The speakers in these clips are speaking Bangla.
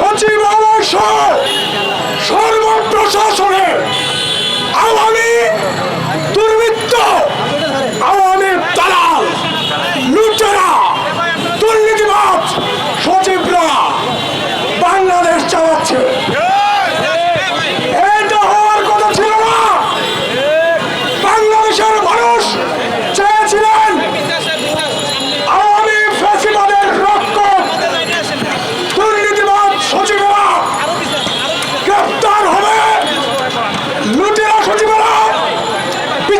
Continua!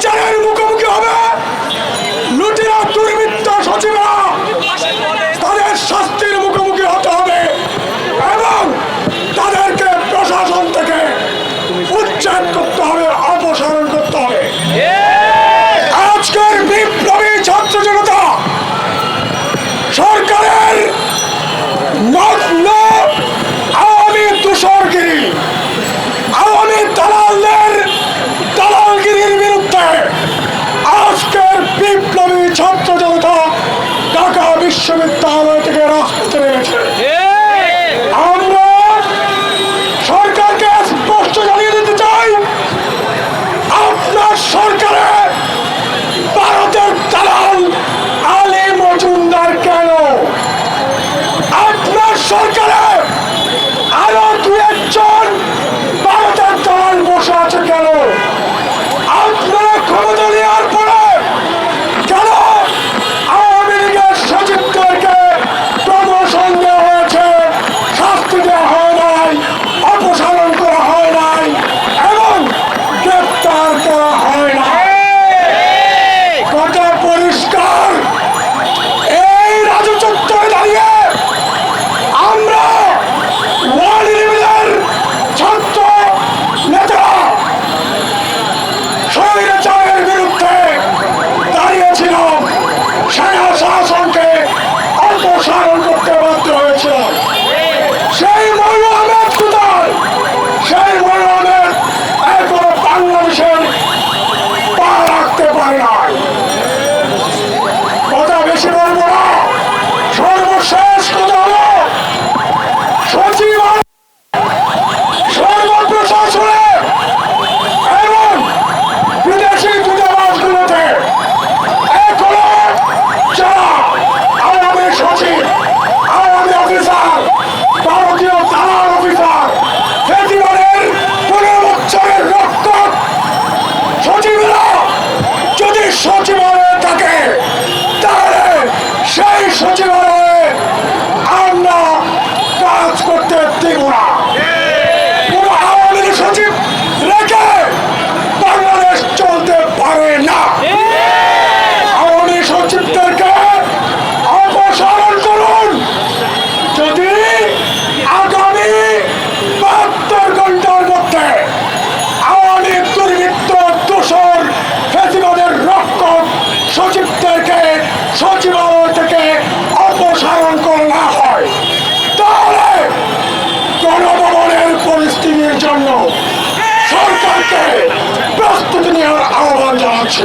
Jay! শরীফ তাহলে সচিবালয়ে থাকে তাহলে সেই সচিবালয়ে আমরা কাজ করতে দেব না। জন্য সরকারকে প্রস্তুতি নেওয়ার আহ্বান জানাচ্ছি।